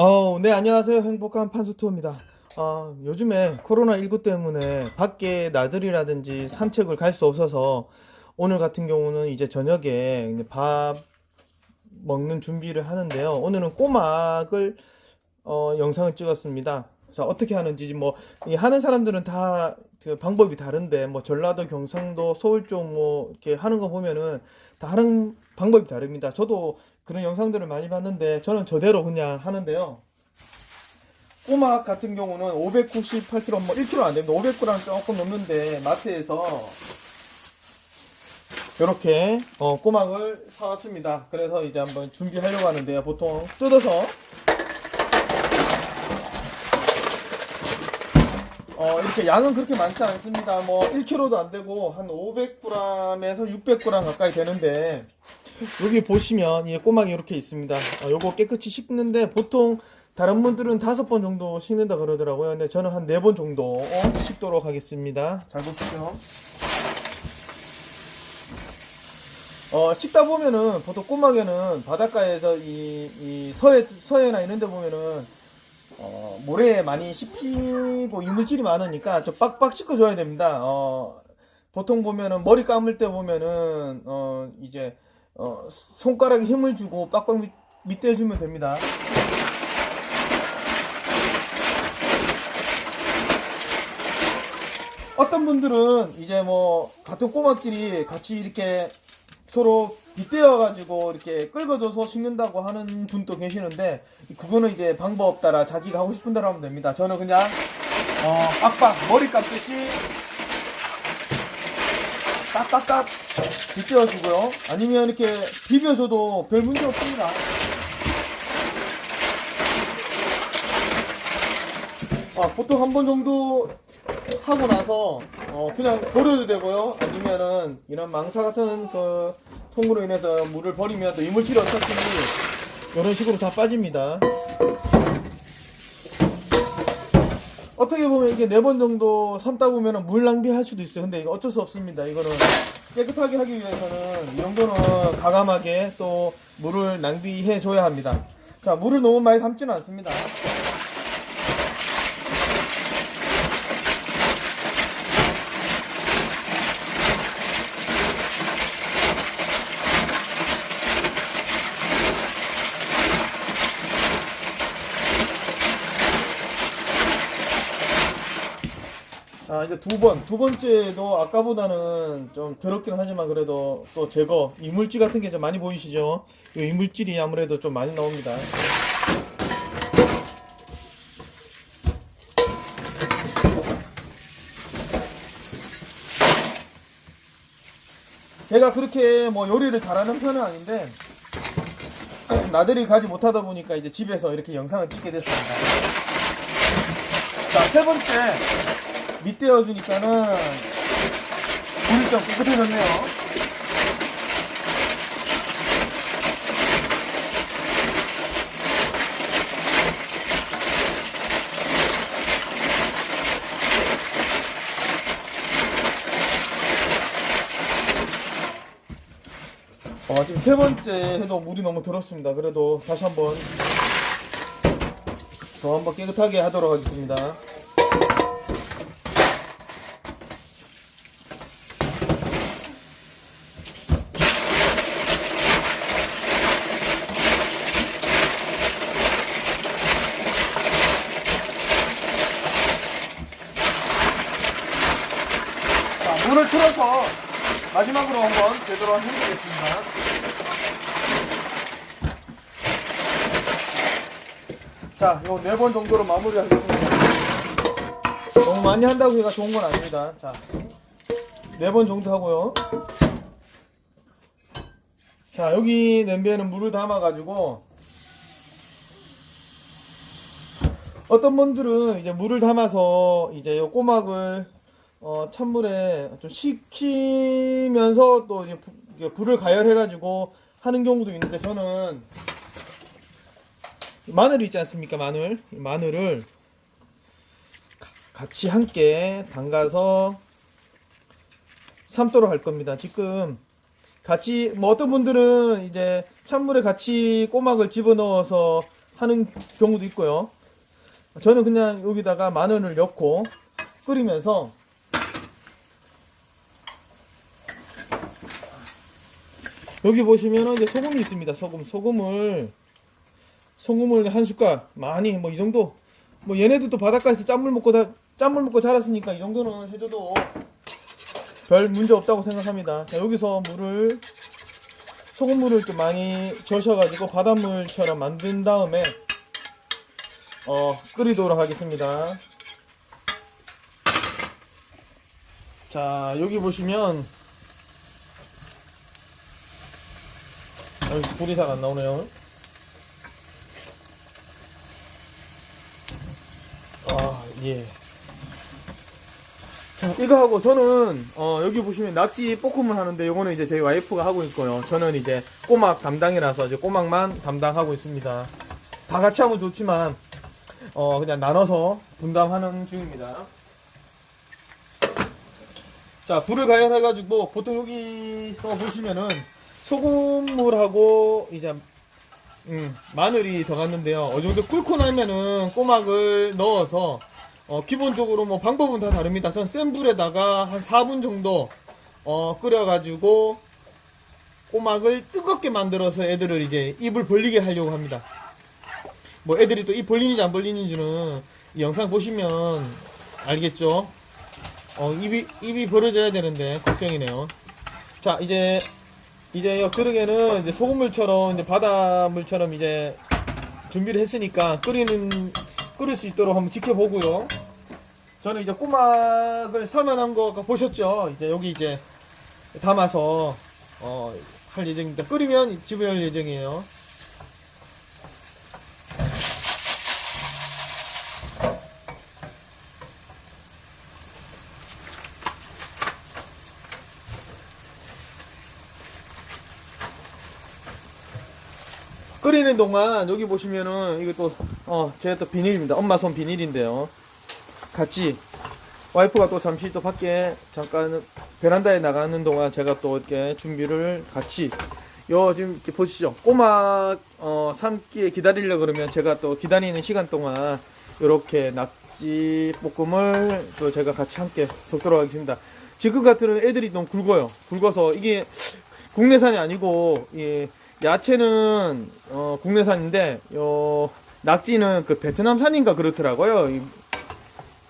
어, 네, 안녕하세요. 행복한 판수토입니다. 아, 요즘에 코로나19 때문에 밖에 나들이라든지 산책을 갈 수 없어서 오늘 같은 경우는 이제 저녁에 밥 먹는 준비를 하는데요. 오늘은 꼬막을 어, 영상을 찍었습니다. 자, 어떻게 하는지 뭐, 이 하는 사람들은 다 그 방법이 다른데, 뭐, 전라도, 경상도, 서울 쪽 뭐, 이렇게 하는 거 보면은 다 하는 방법이 다릅니다. 저도 그런 영상들을 많이 봤는데, 저는 저대로 그냥 하는데요. 꼬막 같은 경우는 598kg, 뭐 1kg 안 됩니다. 500g 조금 넘는데, 마트에서 이렇게 어, 꼬막을 사왔습니다. 그래서 이제 한번 준비하려고 하는데요. 보통 뜯어서 어, 이렇게 양은 그렇게 많지 않습니다. 뭐 1kg도 안 되고 한 500g에서 600g 가까이 되는데 여기 보시면 이 꼬막이 이렇게 있습니다. 어, 요거 깨끗이 씻는데 보통 다른 분들은 다섯 번 정도 씻는다 그러더라고요. 근데 저는 한 네 번 정도 어, 씻도록 하겠습니다. 잘 보시죠. 어, 씻다 보면은 보통 꼬막에는 바닷가에서 이, 이 서해, 서해나 이런 데 보면은 어, 모래에 많이 씹히고 이물질이 많으니까 좀 빡빡 씻어줘야 됩니다. 어, 보통 보면은 머리 감을 때 보면은 어, 이제 어, 손가락에 힘을 주고 빡빡 밑, 밑대 주면 됩니다. 어떤 분들은 이제 뭐 같은 꼬마끼리 같이 이렇게 서로 빗대어 가지고 이렇게 끌어줘서 식는다고 하는 분도 계시는데 그거는 이제 방법 따라 자기가 하고 싶은 대로 하면 됩니다. 저는 그냥 어 빡빡 머리 감듯이 딱딱딱 빗대어 주고요. 아니면 이렇게 비벼줘도 별 문제 없습니다. 아, 보통 한 번 정도 하고 나서 어, 그냥 버려도 되고요. 아니면은 이런 망사 같은 그 통으로 인해서 물을 버리면 또 이물질이 어차피 이런 식으로 다 빠집니다. 어떻게 보면 이게 네 번 정도 삶다 보면은 물 낭비할 수도 있어요. 근데 이거 어쩔 수 없습니다. 이거는 깨끗하게 하기 위해서는 이 정도는 가감하게 또 물을 낭비해 줘야 합니다. 자, 물을 너무 많이 담지는 않습니다. 자 이제 두 번, 두 번째도 아까보다는 좀 더럽긴 하지만 그래도 또 제거 이물질 같은 게 좀 많이 보이시죠? 이 이물질이 아무래도 좀 많이 나옵니다. 제가 그렇게 뭐 요리를 잘하는 편은 아닌데 나들이 가지 못하다 보니까 이제 집에서 이렇게 영상을 찍게 됐습니다. 자, 세 번째 밑대어 주니까는 물이 좀 깨끗해졌네요. 어, 지금 세 번째 해도 물이 너무 들었습니다. 그래도 다시 한번 더 한번 깨끗하게 하도록 하겠습니다. 틀어서 마지막으로 한번 제대로 해보겠습니다. 자, 요 네 번 정도로 마무리하겠습니다. 너무 많이 한다고 해가 좋은 건 아닙니다. 자, 네 번 정도 하고요. 자, 여기 냄비에는 물을 담아가지고 어떤 분들은 이제 물을 담아서 이제 요 꼬막을 어, 찬물에 좀 식히면서 또 이제 불을 가열해가지고 하는 경우도 있는데 저는 마늘 있지 않습니까? 마늘. 이 마늘을 가- 같이 함께 담가서 삶도록 할 겁니다. 지금 같이 뭐 어떤 분들은 이제 찬물에 같이 꼬막을 집어넣어서 하는 경우도 있고요. 저는 그냥 여기다가 마늘을 넣고 끓이면서 여기 보시면은 이제 소금이 있습니다. 소금, 소금을 소금을 한 숟갈 많이 뭐 이 정도 뭐 얘네들도 바닷가에서 짠물 먹고 다 짠물 먹고 자랐으니까 이 정도는 해줘도 별 문제 없다고 생각합니다. 자 여기서 물을 소금물을 좀 많이 저셔가지고 바닷물처럼 만든 다음에 어 끓이도록 하겠습니다. 자 여기 보시면 어, 불이 잘 안 나오네요. 아, 예. 자, 이거 하고 저는 어, 여기 보시면 낙지 볶음을 하는데 요거는 이제 저희 와이프가 하고 있고요. 저는 이제 꼬막 담당이라서 이제 꼬막만 담당하고 있습니다. 다 같이 하면 좋지만 어, 그냥 나눠서 분담하는 중입니다. 자, 불을 가열해가지고 보통 여기서 보시면은 소금물하고 이제 음, 마늘이 들어갔는데요. 어느 정도 끓고 나면은 꼬막을 넣어서 어, 기본적으로 뭐 방법은 다 다릅니다. 전 센 불에다가 한 4분 정도 어, 끓여가지고 꼬막을 뜨겁게 만들어서 애들을 이제 입을 벌리게 하려고 합니다. 뭐 애들이 또 입 벌리는지 안 벌리는지는 이 영상 보시면 알겠죠? 어, 입이, 입이 벌어져야 되는데 걱정이네요. 자, 이제 이제 요 그릇에는 이제 소금물처럼 이제 바닷물처럼 이제 준비를 했으니까 끓이는 끓일 수 있도록 한번 지켜보고요. 저는 이제 꼬막을 삶아놓은 거 보셨죠? 이제 여기 이제 담아서 어, 할 예정입니다. 끓이면 집어열 예정이에요. 동안 여기 보시면은 어 제가 또 비닐입니다. 엄마 손 비닐인데요. 같이 와이프가 또 잠시 또 밖에 잠깐 베란다에 나가는 동안 제가 또 이렇게 준비를 같이 요 지금 이렇게 보시죠. 꼬막 어 삶기에 기다리려 그러면 제가 또 기다리는 시간 동안 이렇게 낙지 볶음을 또 제가 같이 함께 섞도록 하겠습니다. 지금 같은 애들이 너무 굵어요. 굵어서 이게 국내산이 아니고 이 야채는 어, 국내산인데 요 낙지는 그 베트남산인가 그렇더라고요. 이,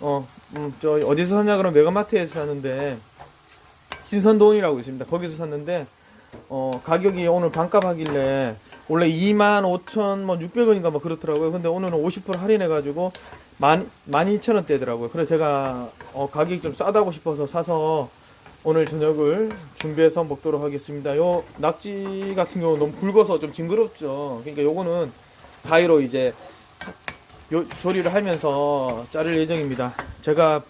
어, 음, 저 어디서 샀냐 그러면 메가마트에서 샀는데 신선동이라고 있습니다. 거기서 샀는데 어, 가격이 오늘 반값 하길래 원래 2만 5천 뭐 600원인가 뭐 그렇더라고요. 근데 오늘은 50% 할인해 가지고 만 12,000원대더라고요. 그래서 제가 어, 가격이 좀 싸다고 싶어서 사서 오늘 저녁을 준비해서 먹도록 하겠습니다. 요 낙지 같은 경우 너무 굵어서 좀 징그럽죠. 그러니까 요거는 가위로 이제 요 조리를 하면서 자를 예정입니다. 제가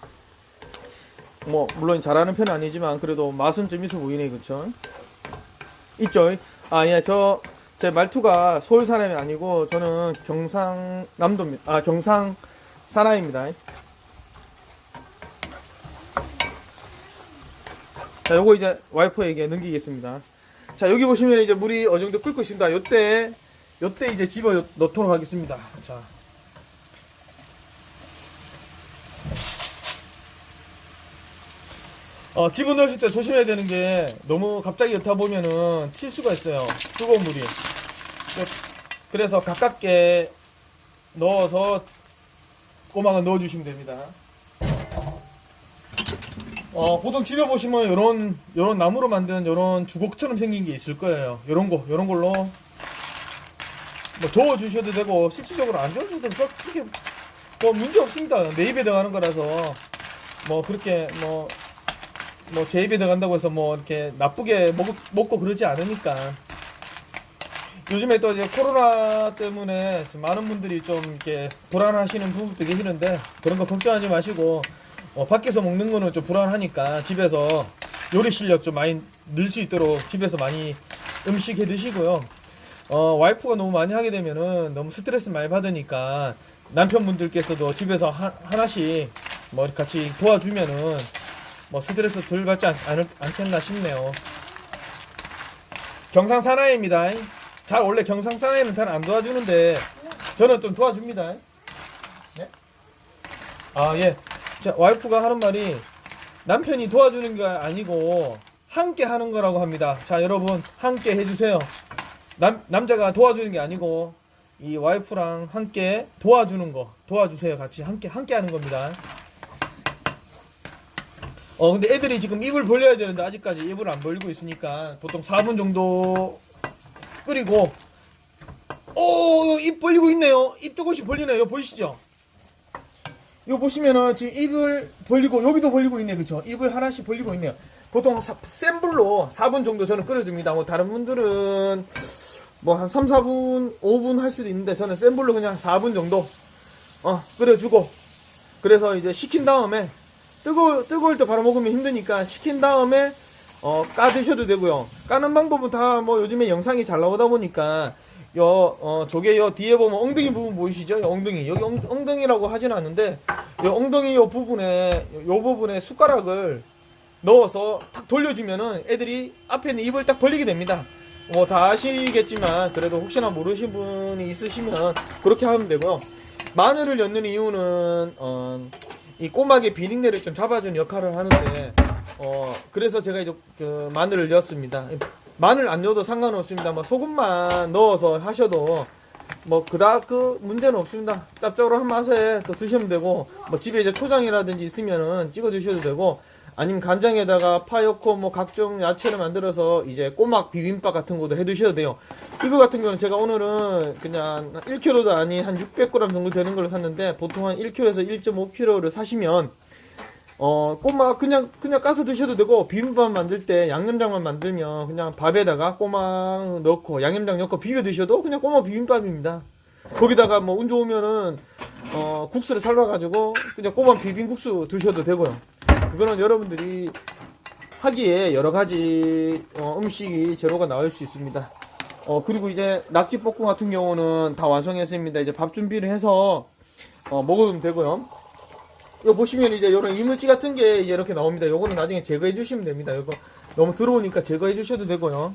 뭐 물론 잘하는 편은 아니지만 그래도 맛은 좀 있어 보이네 그쵸? 있죠. 아 예, 저 제 말투가 서울 사람이 아니고 저는 경상남도입니다. 아 경상 사나이입니다. 자, 요거 이제 와이퍼에게 넘기겠습니다. 자, 여기 보시면 이제 물이 어느 정도 끓고 있습니다. 요때, 요때 이제 집어 넣도록 하겠습니다. 자. 어, 집어 넣으실 때 조심해야 되는 게 너무 갑자기 넣다 보면은 튈 수가 있어요. 뜨거운 물이. 그래서 가깝게 넣어서 꼬막을 넣어주시면 됩니다. 어, 보통 집에 보시면 요런, 요런 나무로 만든 요런 주걱처럼 생긴 게 있을 거예요. 요런 거, 요런 걸로. 뭐 저어 주셔도 되고, 실질적으로 안 저어주셔도 그렇게, 뭐 문제 없습니다. 내 입에 들어가는 거라서, 뭐 그렇게, 뭐, 뭐 제 입에 들어간다고 해서 뭐 이렇게 나쁘게 먹, 먹고 그러지 않으니까. 요즘에 또 이제 코로나 때문에 좀 많은 분들이 좀 이렇게 불안하시는 부분도 계시는데, 그런 거 걱정하지 마시고, 어, 밖에서 먹는 거는 좀 불안하니까 집에서 요리 실력 좀 많이 늘 수 있도록 집에서 많이 음식 해 드시고요. 어, 와이프가 너무 많이 하게 되면은 너무 스트레스 많이 받으니까 남편분들께서도 집에서 하, 하나씩 뭐 같이 도와주면은 뭐 스트레스 덜 받지 않, 않을, 않겠나 싶네요. 경상 사나이입니다. 잘 원래 경상 사나이는 잘 안 도와주는데 저는 좀 도와줍니다. 네? 아, 예. 자, 와이프가 하는 말이 남편이 도와주는 게 아니고 함께 하는 거라고 합니다. 자, 여러분 함께 해주세요. 남, 남자가 도와주는 게 아니고 이 와이프랑 함께 도와주는 거 도와주세요. 같이 함께 함께 하는 겁니다. 어, 근데 애들이 지금 입을 벌려야 되는데 아직까지 입을 안 벌리고 있으니까 보통 4분 정도 끓이고 오, 입 벌리고 있네요. 입 조금씩 벌리네요. 보이시죠? 이거 보시면은 지금 입을 벌리고 여기도 벌리고 있네. 그쵸? 입을 하나씩 벌리고 있네요. 보통 사- 센 불로 4분 정도 저는 끓여줍니다. 뭐 다른 분들은 뭐 한 3, 4분, 5분 할 수도 있는데 저는 센 불로 그냥 4분 정도 어, 끓여주고 그래서 이제 식힌 다음에 뜨거 뜨거울 때 바로 먹으면 힘드니까 식힌 다음에 어, 까 드셔도 되고요. 까는 방법은 다 뭐 요즘에 영상이 잘 나오다 보니까 요 어, 저게 요 뒤에 보면 엉덩이 부분 보이시죠? 요 엉덩이 여기 엉, 엉덩이라고 하진 않는데 요 엉덩이 요 부분에 요 부분에 숟가락을 넣어서 탁 돌려주면은 애들이 앞에 있는 입을 딱 벌리게 됩니다. 뭐 다 아시겠지만 그래도 혹시나 모르신 분이 있으시면 그렇게 하면 되고요. 마늘을 넣는 이유는 어, 이 꼬막의 비린내를 좀 잡아주는 역할을 하는데 어 그래서 제가 이제 그 마늘을 넣었습니다. 마늘 안 넣어도 상관없습니다. 뭐 소금만 넣어서 하셔도 뭐 그닥 그 문제는 없습니다. 짭짤한 맛에 또 드시면 되고 뭐 집에 이제 초장이라든지 있으면은 찍어 드셔도 되고 아니면 간장에다가 파 넣고 뭐 각종 야채를 만들어서 이제 꼬막 비빔밥 같은 것도 해 드셔도 돼요. 이거 같은 경우는 제가 오늘은 그냥 1kg도 아닌 한 600g 정도 되는 걸로 샀는데 보통 한 1kg에서 1.5kg를 사시면 어 꼬막 그냥 그냥 까서 드셔도 되고 비빔밥 만들 때 양념장만 만들면 그냥 밥에다가 꼬막 넣고 양념장 넣고 비벼 드셔도 그냥 꼬막 비빔밥입니다. 거기다가 뭐 운 좋으면은 어 국수를 삶아 가지고 그냥 꼬막 비빔국수 드셔도 되고요. 그거는 여러분들이 하기에 여러 가지 어, 음식이 재료가 나올 수 있습니다. 어 그리고 이제 낙지 볶음 같은 경우는 다 완성했습니다. 이제 밥 준비를 해서 어, 먹으면 되고요. 이거 보시면 이제 이런 이물질 같은 게 이제 이렇게 나옵니다. 요거는 나중에 제거해 주시면 됩니다. 이거 너무 들어오니까 제거해 주셔도 되고요.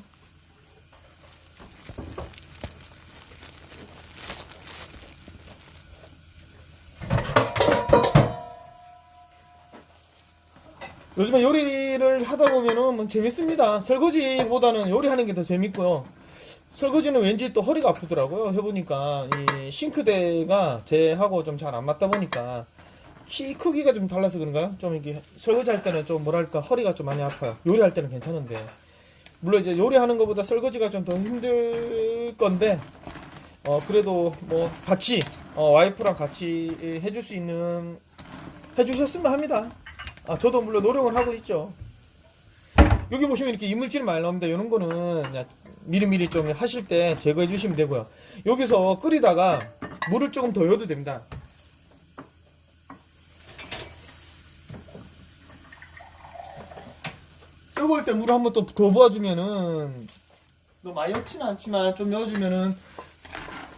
요즘에 요리를 하다 보면은 뭐 재밌습니다. 설거지보다는 요리하는 게 더 재밌고요. 설거지는 왠지 또 허리가 아프더라고요. 해보니까 이 싱크대가 제하고 좀 잘 안 맞다 보니까 키 크기가 좀 달라서 그런가요? 좀 이게 설거지 할 때는 좀 뭐랄까 허리가 좀 많이 아파요. 요리할 때는 괜찮은데 물론 이제 요리하는 것보다 설거지가 좀 더 힘들 건데 어 그래도 뭐 같이 어 와이프랑 같이 해줄 수 있는 해주셨으면 합니다. 아 저도 물론 노력을 하고 있죠. 여기 보시면 이렇게 이물질이 많이 나옵니다. 이런 거는 미리미리 좀 하실 때 제거해 주시면 되고요. 여기서 끓이다가 물을 조금 더 넣어도 됩니다. 뜨거울 때 물을 한 번 또 더 부어주면은 또 많이 넣지는 않지만 좀 넣어주면은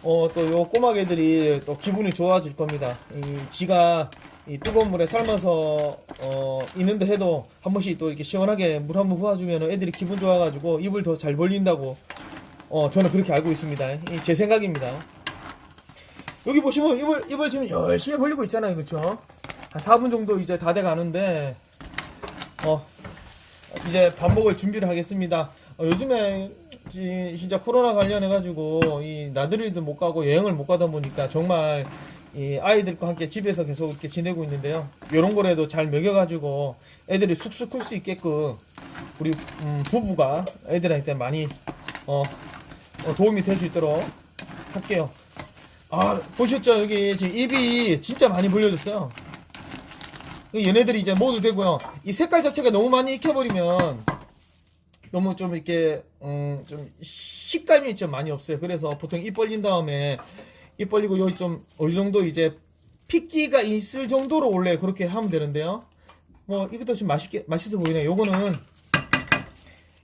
어 또 요 꼬막 애들이 또 기분이 좋아질 겁니다. 이 지가 이 뜨거운 물에 삶아서 어 있는데 해도 한 번씩 또 이렇게 시원하게 물 한 번 부어주면 애들이 기분 좋아가지고 입을 더 잘 벌린다고 어 저는 그렇게 알고 있습니다. 이 제 생각입니다. 여기 보시면 입을 입을 지금 열심히 벌리고 있잖아요, 그렇죠? 한 4분 정도 이제 다 돼 가는데 어 이제 밥 먹을 준비를 하겠습니다. 어, 요즘에 지- 진짜 코로나 관련해 가지고 이 나들이도 못 가고 여행을 못 가다 보니까 정말 이 아이들과 함께 집에서 계속 이렇게 지내고 있는데요. 이런 거라도 잘 먹여 가지고 애들이 쑥쑥 클 수 있게끔 우리 음, 부부가 애들한테 많이 어, 어, 도움이 될 수 있도록 할게요. 아 보셨죠 여기 지금 입이 진짜 많이 벌려졌어요. 얘네들이 이제 모두 되고요. 이 색깔 자체가 너무 많이 익혀버리면 너무 좀 이렇게 음, 좀 식감이 좀 많이 없어요. 그래서 보통 입 벌린 다음에 입 벌리고 여기 좀 어느 정도 이제 핏기가 있을 정도로 원래 그렇게 하면 되는데요. 뭐 이것도 좀 맛있게 맛있어 보이네요. 요거는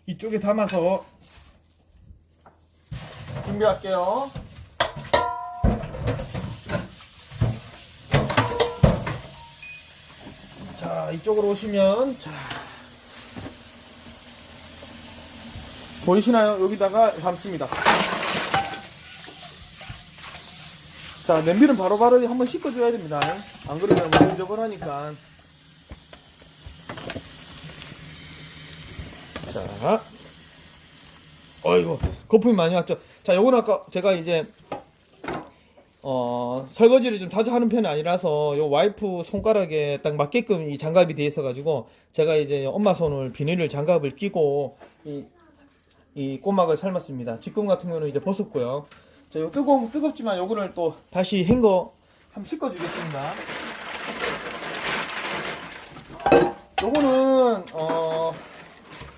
이쪽에 담아서 준비할게요. 자, 이쪽으로 오시면 자 보이시나요? 여기다가 담습니다. 자, 냄비는 바로바로 한번 씻어줘야 됩니다. 안 그러면 뭐 지저분 하니까. 자, 어이구, 거품이 많이 왔죠. 자, 요건 아까 제가 이제, 어, 설거지를 좀 자주 하는 편이 아니라서 요 와이프 손가락에 딱 맞게끔 이 장갑이 돼 있어 가지고 제가 이제 엄마 손을 비닐을 장갑을 끼고 이, 이 꼬막을 삶았습니다. 지금 같은 경우는 이제 벗었고요. 자, 요 뜨거, 뜨겁지만 요거를 또 다시 헹궈, 한번 씻어 주겠습니다. 요거는, 어,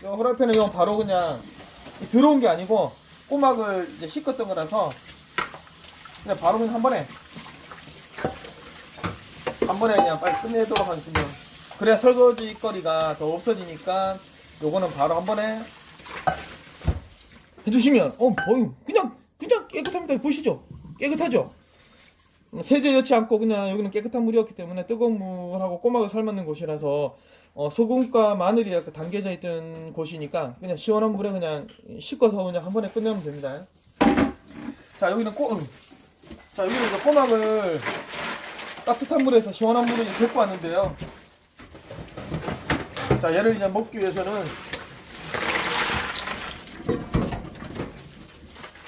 요 후라이팬에 이건 바로 그냥 들어온 게 아니고 꼬막을 이제 씻었던 거라서 그냥 바로 그냥 한 번에 한 번에 그냥 빨리 끝내도록 하겠습니다. 그래야 설거지 거리가 더 없어지니까 요거는 바로 한 번에 해주시면 어, 어이, 그냥 그냥 깨끗합니다. 보시죠. 깨끗하죠. 어, 세제 넣지 않고 그냥 여기는 깨끗한 물이었기 때문에 뜨거운 물하고 꼬막을 삶는 곳이라서 어, 소금과 마늘이 약간 담겨져 있던 곳이니까 그냥 시원한 물에 그냥 씻어서 그냥 한 번에 끝내면 됩니다. 자 여기는 꼬, 음. 자 여기는 이제 꼬막을 따뜻한 물에서 시원한 물에 데리고 왔는데요. 자 얘를 이제 먹기 위해서는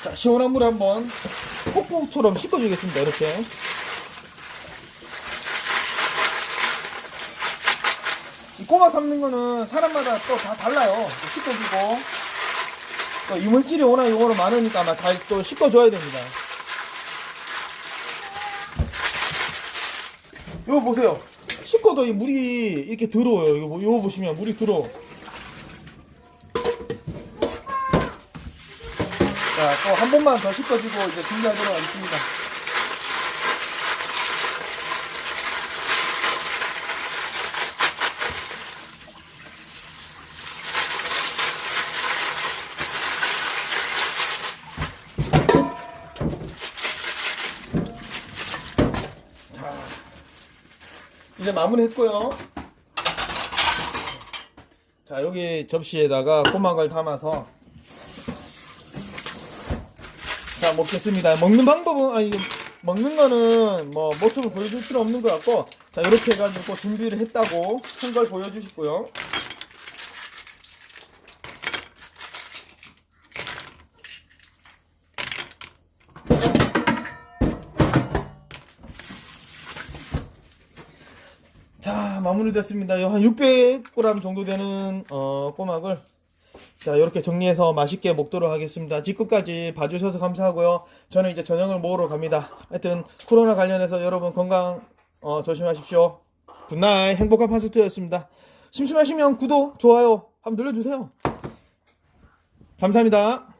자, 시원한 물에 한번 폭포처럼 씻어주겠습니다. 이렇게. 이 꼬막 삶는 거는 사람마다 또 다 달라요. 씻어주고. 또 이물질이 워낙 이거로 많으니까 아마 잘또 씻어줘야 됩니다. 이거 보세요. 씻어도 이 물이 이렇게 들어요. 이거, 보- 이거 보시면 물이 들어. 자, 또 한 번만 더 씻어주고 이제 준비하도록 하겠습니다. 이제 마무리했고요. 자, 여기 접시에다가 꼬막을 담아서 자 먹겠습니다. 먹는 방법은 아니 먹는 거는 뭐 모습을 보여줄 필요 없는 것 같고 자 이렇게 해가지고 준비를 했다고 한 걸 보여주시고요. 자 마무리됐습니다. 한 600g 정도 되는 어, 꼬막을 자, 이렇게 정리해서 맛있게 먹도록 하겠습니다. 지금까지 봐주셔서 감사하고요. 저는 이제 저녁을 먹으러 갑니다. 하여튼 코로나 관련해서 여러분 건강 어, 조심하십시오. 굿나잇 행복한 파스트였습니다. 심심하시면 구독, 좋아요 한번 눌러주세요. 감사합니다.